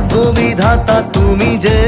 ভাগ্য বিধাতা তুমি যে